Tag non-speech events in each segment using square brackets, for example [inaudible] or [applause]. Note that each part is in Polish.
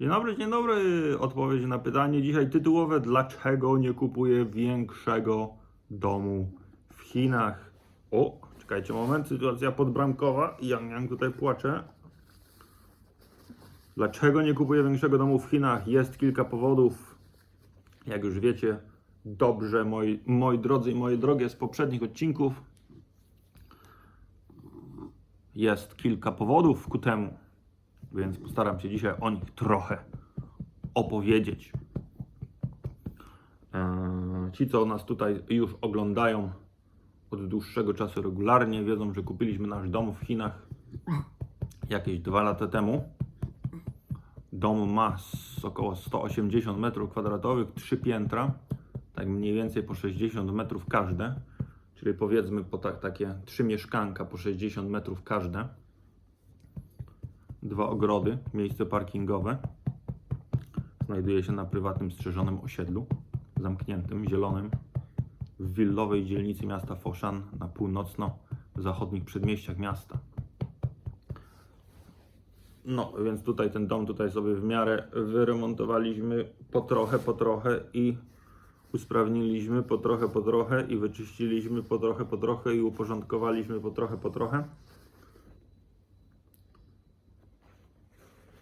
Dzień dobry, dzień dobry. Odpowiedź na pytanie dzisiaj tytułowe. Dlaczego nie kupuję większego domu w Chinach? O, czekajcie moment, sytuacja podbramkowa. Yang Yang tutaj płacze. Dlaczego nie kupuję większego domu w Chinach? Jest kilka powodów. Jak już wiecie, dobrze, moi, moi drodzy i moje drogie z poprzednich odcinków. Jest kilka powodów ku temu więc postaram się dzisiaj o nich trochę opowiedzieć. Eee, Ci, co nas tutaj już oglądają od dłuższego czasu regularnie, wiedzą, że kupiliśmy nasz dom w Chinach jakieś dwa lata temu. Dom ma około 180 m2, trzy piętra, tak mniej więcej po 60 metrów każde, czyli powiedzmy po tak, takie trzy mieszkanka po 60 metrów każde dwa ogrody, miejsce parkingowe. Znajduje się na prywatnym strzeżonym osiedlu, zamkniętym, zielonym, w willowej dzielnicy miasta Foshan na północno-zachodnich przedmieściach miasta. No, więc tutaj ten dom tutaj sobie w miarę wyremontowaliśmy po trochę, po trochę i usprawniliśmy po trochę, po trochę i wyczyściliśmy po trochę, po trochę i uporządkowaliśmy po trochę, po trochę.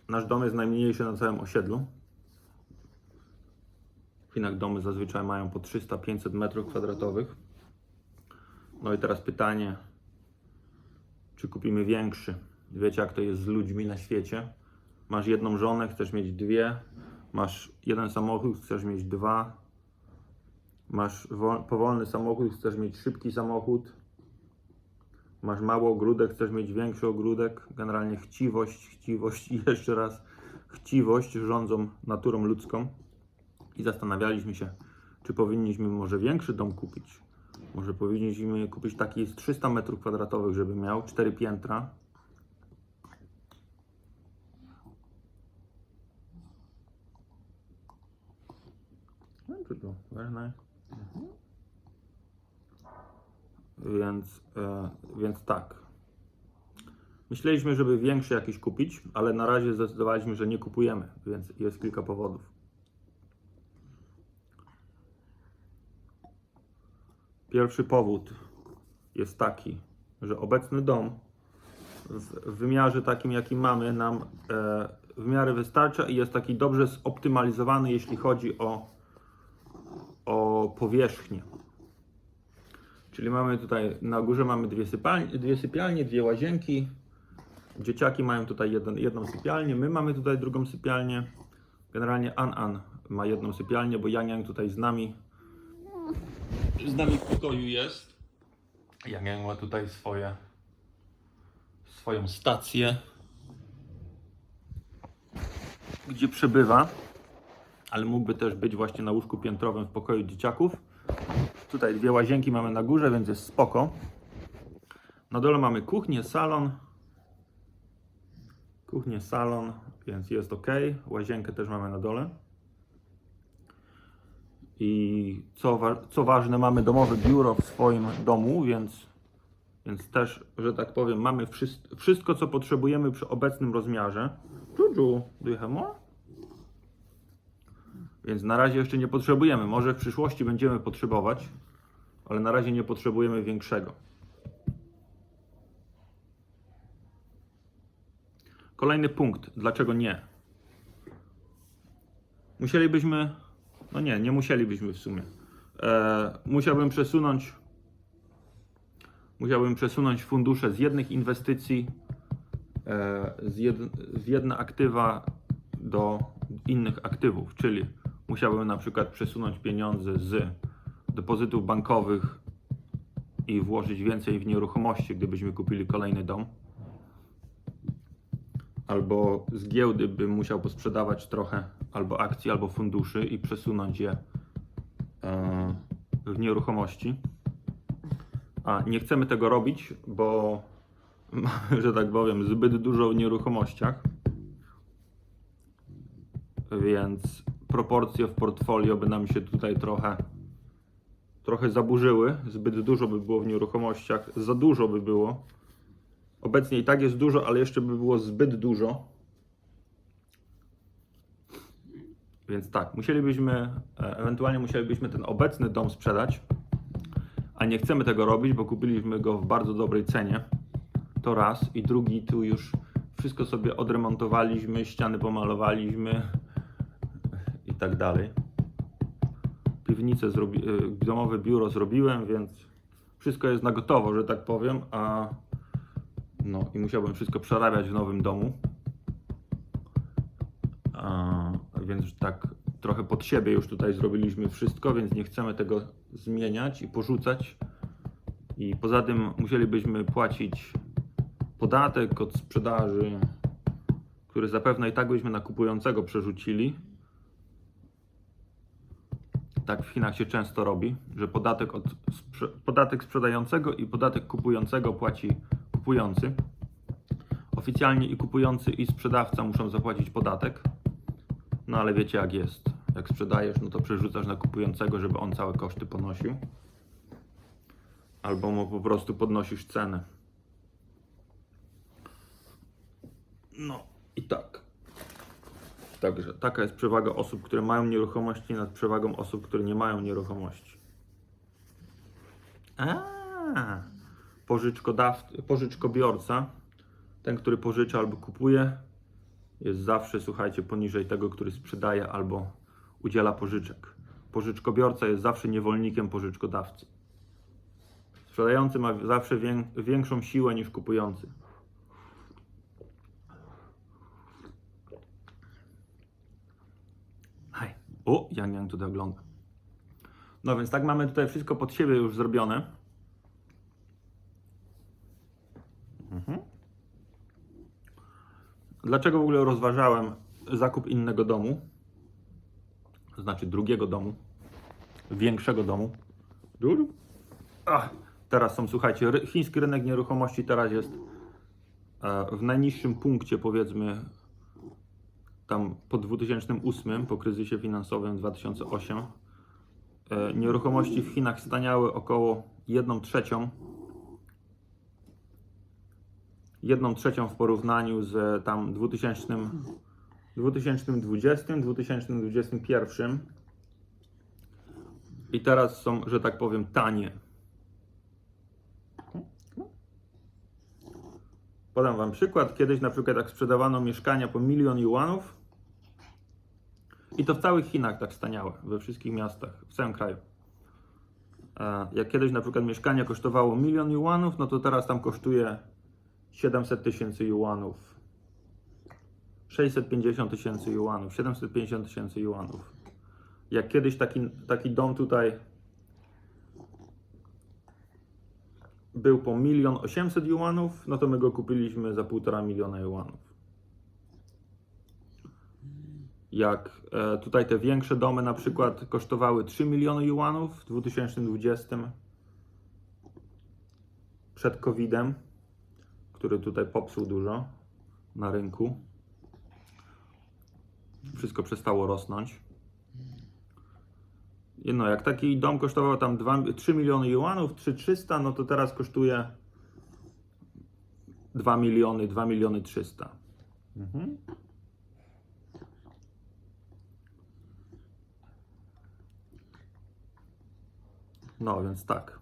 Nasz dom jest najmniejszy na całym osiedlu. W Chinach domy zazwyczaj mają po 300-500 metrów kwadratowych. No i teraz pytanie, czy kupimy większy? Wiecie, jak to jest z ludźmi na świecie. Masz jedną żonę, chcesz mieć dwie. Masz jeden samochód, chcesz mieć dwa. Masz wol- powolny samochód, chcesz mieć szybki samochód. Masz mały ogródek, chcesz mieć większy ogródek. Generalnie chciwość, chciwość i jeszcze raz chciwość rządzą naturą ludzką. I zastanawialiśmy się, czy powinniśmy może większy dom kupić. Może powinniśmy kupić taki z 300 metrów kwadratowych, żeby miał 4 piętra. No, to to, very nice. Więc, e, więc tak. Myśleliśmy, żeby większy jakiś kupić, ale na razie zdecydowaliśmy, że nie kupujemy, więc jest kilka powodów. Pierwszy powód jest taki, że obecny dom w, wymiarze takim, jaki mamy, nam e, w miarę wystarcza i jest taki dobrze zoptymalizowany, jeśli chodzi o, o powierzchnię. Czyli mamy tutaj na górze mamy dwie sypialnie, dwie, sypialnie, dwie łazienki. Dzieciaki mają tutaj jeden, jedną sypialnię, my mamy tutaj drugą sypialnię. Generalnie An An ma jedną sypialnię, bo Yang Yang tutaj z nami z nami w pokoju jest. Yang Yang ma tutaj swoje swoją stację gdzie przebywa, ale mógłby też być właśnie na łóżku piętrowym w pokoju dzieciaków. Tutaj dwie łazienki mamy na górze, więc jest spoko. Na dole mamy kuchnię, salon. Kuchnię, salon, więc jest ok. Łazienkę też mamy na dole. I co, wa- co ważne, mamy domowe biuro w swoim domu, więc, więc też, że tak powiem, mamy wszystko, wszystko co potrzebujemy przy obecnym rozmiarze. Juju, do you have more? Więc na razie jeszcze nie potrzebujemy. Może w przyszłości będziemy potrzebować, ale na razie nie potrzebujemy większego. Kolejny punkt. Dlaczego nie? Musielibyśmy. No nie, nie musielibyśmy w sumie. E, musiałbym przesunąć. Musiałbym przesunąć fundusze z jednych inwestycji, e, z, jed, z jedne aktywa do innych aktywów, czyli musiałbym na przykład przesunąć pieniądze z depozytów bankowych i włożyć więcej w nieruchomości, gdybyśmy kupili kolejny dom. Albo z giełdy bym musiał posprzedawać trochę albo akcji, albo funduszy i przesunąć je e, w nieruchomości. A nie chcemy tego robić, bo mamy, [laughs] że tak powiem, zbyt dużo w nieruchomościach. Więc proporcje w portfolio by nam się tutaj trochę, trochę zaburzyły. Zbyt dużo by było w nieruchomościach, za dużo by było. Obecnie i tak jest dużo, ale jeszcze by było zbyt dużo. Więc tak, musielibyśmy, e, ewentualnie musielibyśmy ten obecny dom sprzedać, a nie chcemy tego robić, bo kupiliśmy go w bardzo dobrej cenie. To raz. I drugi, tu już wszystko sobie odremontowaliśmy, ściany pomalowaliśmy tak dalej. Piwnicę, zrobi, y, domowe biuro zrobiłem, więc wszystko jest na gotowo, że tak powiem, a no i musiałbym wszystko przerabiać w nowym domu. A, więc tak trochę pod siebie już tutaj zrobiliśmy wszystko, więc nie chcemy tego zmieniać i porzucać. I poza tym musielibyśmy płacić podatek od sprzedaży, który zapewne i tak byśmy na kupującego przerzucili. Tak w Chinach się często robi, że podatek, od podatek sprzedającego i podatek kupującego płaci kupujący. Oficjalnie i kupujący i sprzedawca muszą zapłacić podatek. No ale wiecie jak jest. Jak sprzedajesz, no to przerzucasz na kupującego, żeby on całe koszty ponosił. Albo mu po prostu podnosisz cenę. No i tak. Także taka jest przewaga osób, które mają nieruchomości nad przewagą osób, które nie mają nieruchomości. A, pożyczkobiorca, ten, który pożycza albo kupuje, jest zawsze, słuchajcie, poniżej tego, który sprzedaje albo udziela pożyczek. Pożyczkobiorca jest zawsze niewolnikiem pożyczkodawcy. Sprzedający ma zawsze wię- większą siłę niż kupujący. O, Yang Yang tutaj ogląda. No więc tak mamy tutaj wszystko pod siebie już zrobione. Mhm. Dlaczego w ogóle rozważałem zakup innego domu? To znaczy drugiego domu, większego domu. Ach, teraz są, słuchajcie, chiński rynek nieruchomości teraz jest e, w najniższym punkcie, powiedzmy, tam po 2008, po kryzysie finansowym 2008. E, nieruchomości w Chinach staniały około 1 trzecią. 1 trzecią w porównaniu z tam 2000, 2020, 2021. I teraz są, że tak powiem, tanie. Podam Wam przykład. Kiedyś na przykład jak sprzedawano mieszkania po milion juanów i to w całych Chinach tak staniały, we wszystkich miastach, w całym kraju. E, Jak kiedyś na przykład mieszkanie kosztowało milion juanów, no to teraz tam kosztuje 700 tysięcy juanów. 650 tysięcy juanów, 750 tysięcy juanów. Jak kiedyś taki, taki dom tutaj był po milion 800 juanów, no to my go kupiliśmy za półtora miliona juanów. Jak e, tutaj te większe domy na przykład kosztowały 3 miliony juanów w 2020 przed COVID-em, który tutaj popsuł dużo na rynku. Wszystko przestało rosnąć. No, jak taki dom kosztował tam 2, 3 miliony juanów, 3300, no to teraz kosztuje 2 miliony, 2 miliony 300. Mhm. No, więc tak.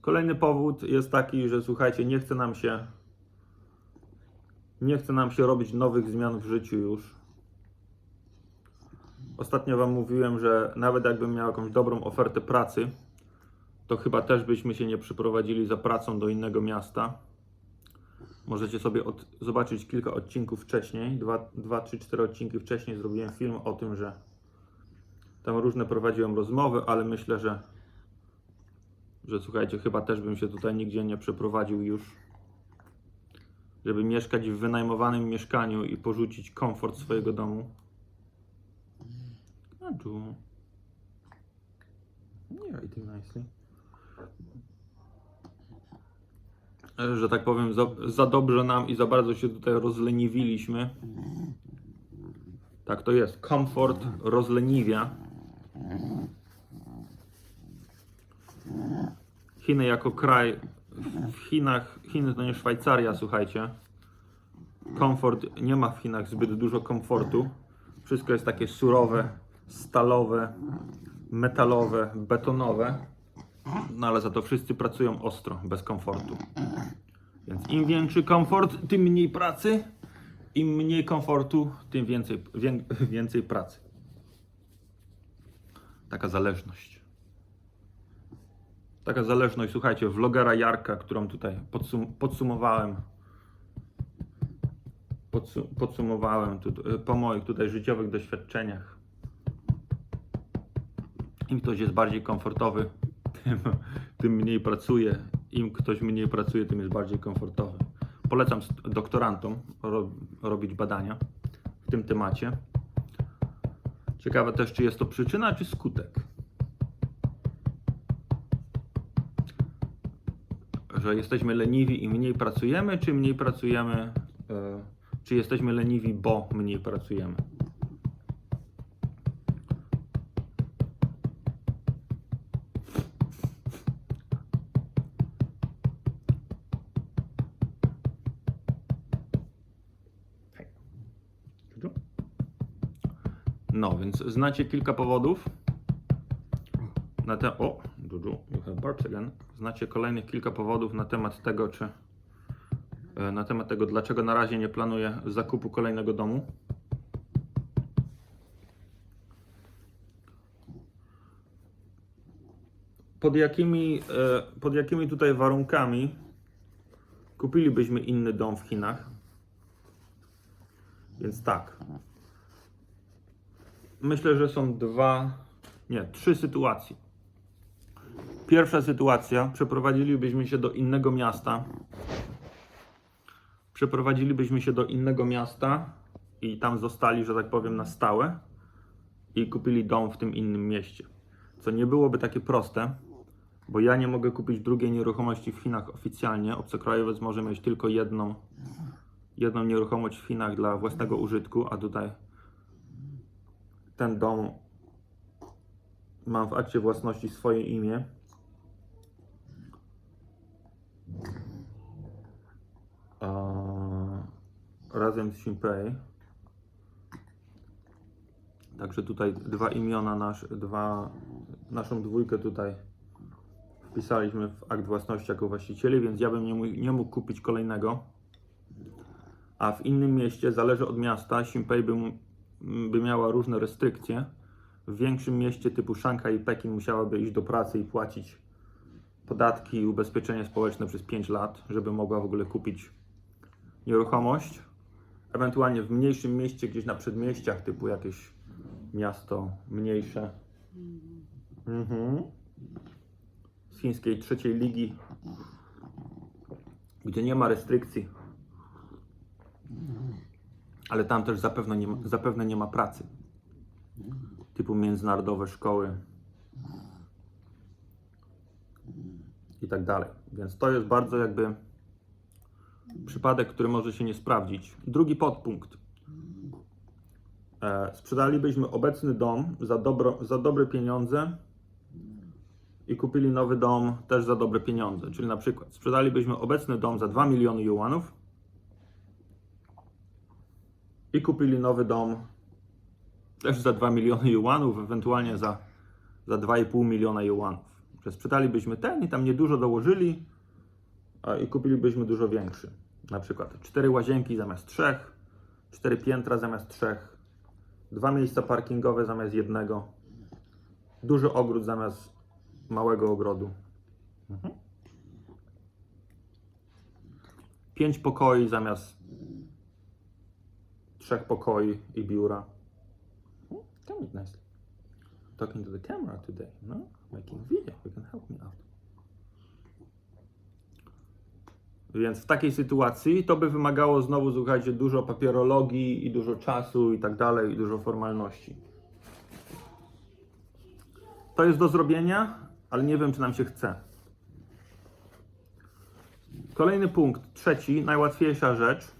Kolejny powód jest taki, że słuchajcie, nie chce nam się nie chce nam się robić nowych zmian w życiu już. Ostatnio Wam mówiłem, że nawet jakbym miał jakąś dobrą ofertę pracy, to chyba też byśmy się nie przyprowadzili za pracą do innego miasta. Możecie sobie od, zobaczyć kilka odcinków wcześniej, dwa, dwa, trzy, cztery odcinki wcześniej zrobiłem film o tym, że tam różne prowadziłem rozmowy, ale myślę, że, że słuchajcie, chyba też bym się tutaj nigdzie nie przeprowadził już. Żeby mieszkać w wynajmowanym mieszkaniu i porzucić komfort swojego domu. Nie, i tym nicely. Że tak powiem, za, za dobrze nam i za bardzo się tutaj rozleniwiliśmy. Tak to jest. Komfort rozleniwia. Chiny jako kraj, w Chinach, Chiny to nie Szwajcaria, słuchajcie. komfort, nie ma w Chinach zbyt dużo komfortu. Wszystko jest takie surowe, stalowe, metalowe, betonowe. No ale za to wszyscy pracują ostro, bez komfortu. Więc im większy komfort, tym mniej pracy. Im mniej komfortu, tym więcej, wię, więcej pracy. Taka zależność. Taka zależność, słuchajcie, vlogera Jarka, którą tutaj podsum podsumowałem. Podsu podsumowałem po moich tutaj życiowych doświadczeniach. Im ktoś jest bardziej komfortowy, tym, tym mniej pracuje. Im ktoś mniej pracuje, tym jest bardziej komfortowy. Polecam doktorantom ro robić badania w tym temacie. Ciekawe też, czy jest to przyczyna, czy skutek. Że jesteśmy leniwi i mniej pracujemy, czy mniej pracujemy, e, czy jesteśmy leniwi, bo mniej pracujemy. Więc znacie kilka powodów na te... O, Juju, you have again. Znacie kolejnych kilka powodów na temat tego, czy... e, Na temat tego, dlaczego na razie nie planuję zakupu kolejnego domu. Pod jakimi, e, pod jakimi tutaj warunkami kupilibyśmy inny dom w Chinach? Więc tak. Myślę, że są dwa, nie, trzy sytuacje. Pierwsza sytuacja, przeprowadzilibyśmy się do innego miasta. Przeprowadzilibyśmy się do innego miasta i tam zostali, że tak powiem, na stałe i kupili dom w tym innym mieście. Co nie byłoby takie proste, bo ja nie mogę kupić drugiej nieruchomości w Chinach oficjalnie. Obcokrajowiec może mieć tylko jedną, jedną nieruchomość w Chinach dla własnego użytku, a tutaj ten dom mam w akcie własności swoje imię. Razem z Simpei. Także tutaj dwa imiona, nasz, dwa, naszą dwójkę tutaj wpisaliśmy w akt własności jako właścicieli, więc ja bym nie mógł, nie mógł kupić kolejnego. A w innym mieście, zależy od miasta, Simpei by, by miała różne restrykcje. W większym mieście typu Szanghaj i Pekin musiałaby iść do pracy i płacić podatki i ubezpieczenie społeczne przez 5 lat, żeby mogła w ogóle kupić nieruchomość. Ewentualnie w mniejszym mieście, gdzieś na przedmieściach, typu jakieś miasto mniejsze. Mhm. Z chińskiej trzeciej ligi, gdzie nie ma restrykcji. Ale tam też zapewne nie ma, zapewne nie ma pracy. Typu międzynarodowe szkoły i tak dalej. Więc to jest bardzo jakby przypadek, który może się nie sprawdzić. Drugi podpunkt. E, sprzedalibyśmy obecny dom za, dobro, za dobre pieniądze i kupili nowy dom też za dobre pieniądze. Czyli na przykład sprzedalibyśmy obecny dom za 2 miliony juanów i kupili nowy dom też za 2 miliony juanów, ewentualnie za, za 2,5 miliona juanów. Sprzedalibyśmy ten i tam niedużo dołożyli i kupilibyśmy dużo większy. Na przykład 4 łazienki zamiast 3, 4 piętra zamiast 3, dwa miejsca parkingowe zamiast jednego, duży ogród zamiast małego ogrodu. Mhm. Pięć pokoi zamiast trzech pokoi i biura. Hmm, nicely. Talking to the camera today, no? Making video. You can help me out. Więc w takiej sytuacji to by wymagało znowu, słuchajcie, dużo papierologii i dużo czasu i tak dalej, i dużo formalności. To jest do zrobienia, ale nie wiem, czy nam się chce. Kolejny punkt, trzeci, najłatwiejsza rzecz.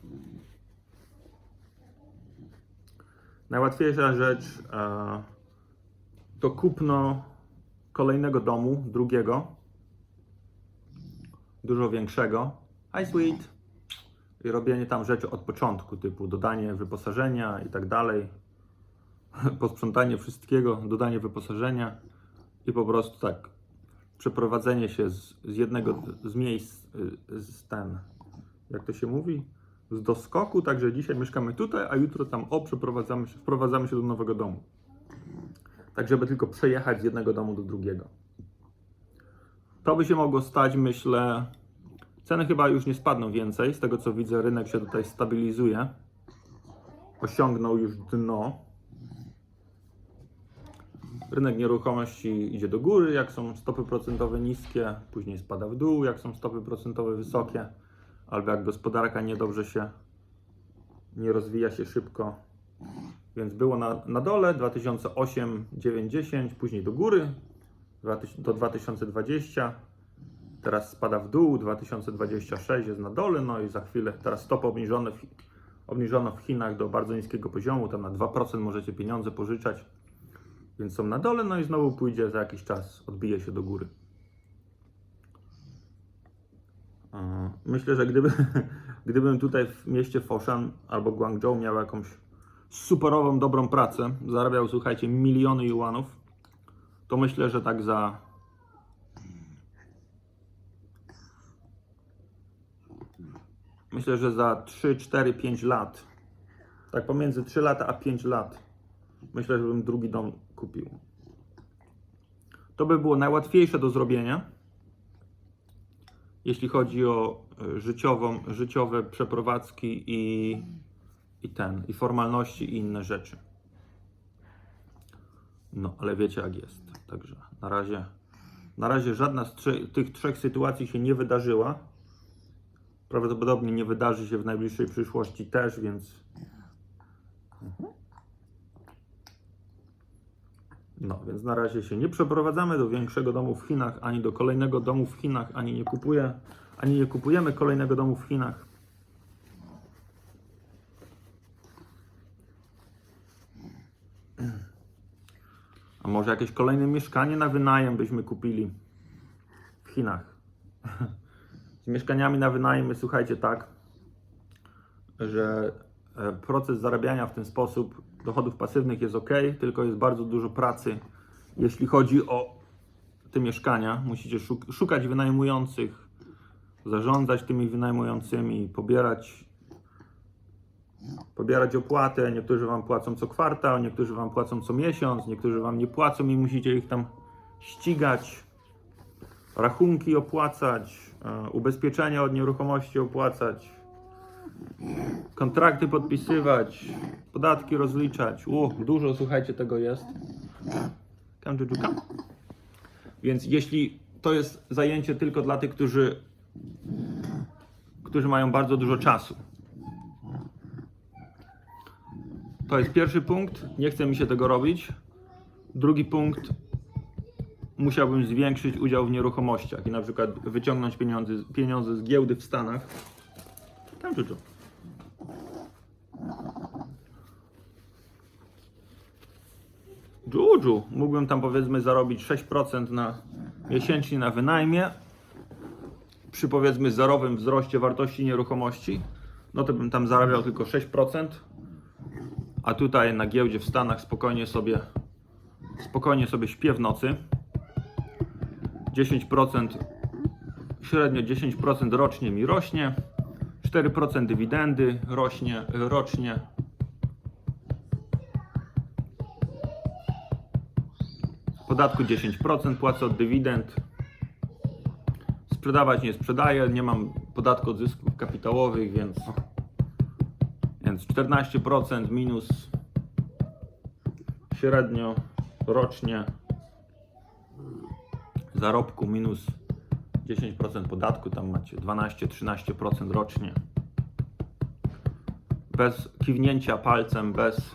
Najłatwiejsza rzecz e, to kupno kolejnego domu, drugiego, dużo większego. Hi, sweet. i robienie tam rzeczy od początku, typu dodanie wyposażenia i tak dalej, [laughs] posprzątanie wszystkiego, dodanie wyposażenia i po prostu tak przeprowadzenie się z, z jednego z miejsc, y, z ten, jak to się mówi, z doskoku, także dzisiaj mieszkamy tutaj, a jutro tam, o, przeprowadzamy się, wprowadzamy się do nowego domu. Tak, żeby tylko przejechać z jednego domu do drugiego. To by się mogło stać, myślę, ceny chyba już nie spadną więcej, z tego co widzę, rynek się tutaj stabilizuje. Osiągnął już dno. Rynek nieruchomości idzie do góry, jak są stopy procentowe niskie, później spada w dół, jak są stopy procentowe wysokie, albo jak gospodarka niedobrze się nie rozwija się szybko. Więc było na, na dole 2008, 9, 10, później do góry 2000 do 2020. Teraz spada w dół, 2026 jest na dole, no i za chwilę teraz stopy obniżone w, obniżono w Chinach do bardzo niskiego poziomu, tam na 2% możecie pieniądze pożyczać, więc są na dole, no i znowu pójdzie za jakiś czas, odbije się do góry. E, Myślę, że gdyby, [laughs] gdybym tutaj w mieście Foshan albo Guangzhou miał jakąś superową, dobrą pracę, zarabiał, słuchajcie, miliony juanów, to myślę, że tak za myślę, że za 3, 4, 5 lat, tak pomiędzy 3 lata a 5 lat, myślę, że bym drugi dom kupił. To by było najłatwiejsze do zrobienia, jeśli chodzi o e, życiową, życiowe przeprowadzki i, i ten, i formalności i inne rzeczy. No, ale wiecie jak jest. Także na razie, na razie żadna z tych trzech sytuacji się nie wydarzyła. Prawdopodobnie nie wydarzy się w najbliższej przyszłości też, więc. No, więc na razie się nie przeprowadzamy do większego domu w Chinach, ani do kolejnego domu w Chinach, ani nie kupuję, ani nie kupujemy kolejnego domu w Chinach. A może jakieś kolejne mieszkanie na wynajem byśmy kupili w Chinach. [laughs] Z mieszkaniami na wynajem słuchajcie, tak, że e, proces zarabiania w ten sposób dochodów pasywnych jest ok, tylko jest bardzo dużo pracy, jeśli chodzi o te mieszkania. Musicie szuk- szukać wynajmujących, zarządzać tymi wynajmującymi, pobierać pobierać opłatę. Niektórzy wam płacą co kwartał, niektórzy wam płacą co miesiąc, niektórzy wam nie płacą i musicie ich tam ścigać, rachunki opłacać, e, ubezpieczenia od nieruchomości opłacać, kontrakty podpisywać, podatki rozliczać. U, dużo słuchajcie tego jest. To come. Więc jeśli to jest zajęcie tylko dla tych, którzy, którzy mają bardzo dużo czasu, To jest pierwszy punkt. Nie chce mi się tego robić. Drugi punkt. Musiałbym zwiększyć udział w nieruchomościach i na przykład wyciągnąć pieniądze, pieniądze z giełdy w Stanach. Tam czy Dżudżu. Mógłbym tam powiedzmy zarobić 6% na miesięcznie na wynajmie. Przy powiedzmy zerowym wzroście wartości nieruchomości. No to bym tam zarabiał tylko 6%. A tutaj na giełdzie w Stanach spokojnie sobie spokojnie sobie śpię w nocy. 10% średnio 10% rocznie mi rośnie. 4% dywidendy rośnie rocznie. Podatku 10% płacę od dywidend. Sprzedawać nie sprzedaję, nie mam podatku od zysków kapitałowych, więc więc 14% minus średnio rocznie zarobku minus 10% podatku, tam macie 12-13% rocznie. Bez kiwnięcia palcem, bez,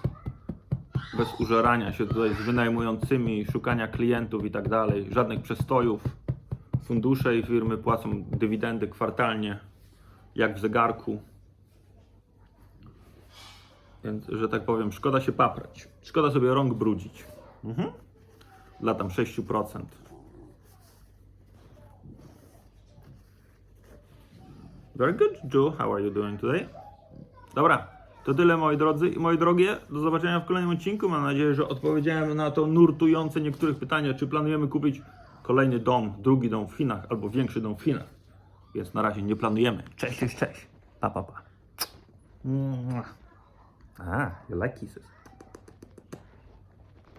bez użerania się tutaj z wynajmującymi, szukania klientów i tak dalej, żadnych przestojów. Fundusze i firmy płacą dywidendy kwartalnie, jak w zegarku. Więc, że tak powiem, szkoda się paprać. Szkoda sobie rąk brudzić. Mhm. Dla tam 6%. Very good, Joe. How are you doing today? Dobra, to tyle moi drodzy i moje drogie. Do zobaczenia w kolejnym odcinku. Mam nadzieję, że odpowiedziałem na to nurtujące niektórych pytania, czy planujemy kupić kolejny dom, drugi dom w Chinach albo większy dom w Chinach. Więc na razie nie planujemy. Cześć, cześć, cześć. Pa, pa, pa. Mwah. Ah, you like kisses.